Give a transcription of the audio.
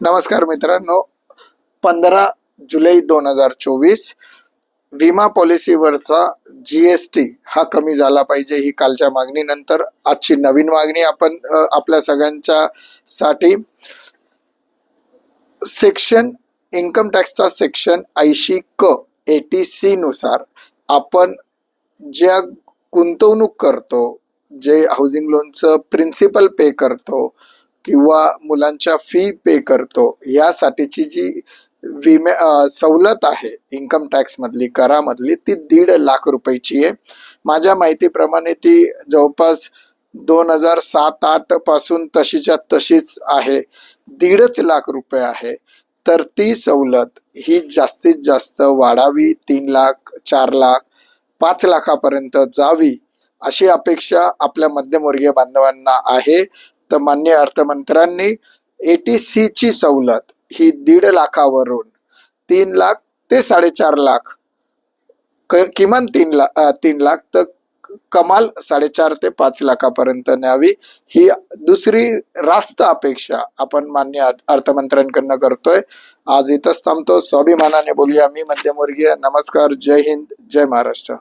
नमस्कार मित्रांनो. पंधरा जुलै दोन हजार चोवीस विमा पॉलिसीवरचा जी एस टी हा कमी झाला पाहिजे ही कालच्या मागणीनंतर. आजची नवीन मागणी आपण आपल्या सगळ्यांच्या साठी सेक्शन इन्कम टॅक्सचा सेक्शन ऐंशी क एटी सी नुसार आपण ज्या गुंतवणूक करतो जे हाऊसिंग लोनचं प्रिन्सिपल पे करतो किंवा मुलांच्या फी पे करतो यासाठीची जी विमे सवलत आहे इन्कम टॅक्समधली करामधली ती दीड लाख रुपयाची आहे. माझ्या माहितीप्रमाणे ती जवळपास दोन हजार सात आठपासून तशीच्या तशीच आहे. दीडच लाख रुपये आहे. तर ती सवलत ही जास्तीत जास्त वाढावी तीन लाख चार लाख पाच लाखापर्यंत जावी अशी अपेक्षा आपल्या मध्यमवर्गीय बांधवांना आहे. तर मान्य अर्थमंत्र्यांनी एटी सी ची सवलत ही दीड लाखावरून तीन लाख ते साडेचार लाख किमान तीन लाख तीन लाख तर कमाल साडेचार ते पाच लाखापर्यंत न्यावी. ही दुसरी रास्त अपेक्षा आपण मान्य अर्थमंत्र्यांकडनं करतोय. आज इथंच थांबतो. स्वाभिमानाने बोलूया. मी मध्यमवर्गीय. नमस्कार. जय हिंद. जय महाराष्ट्र.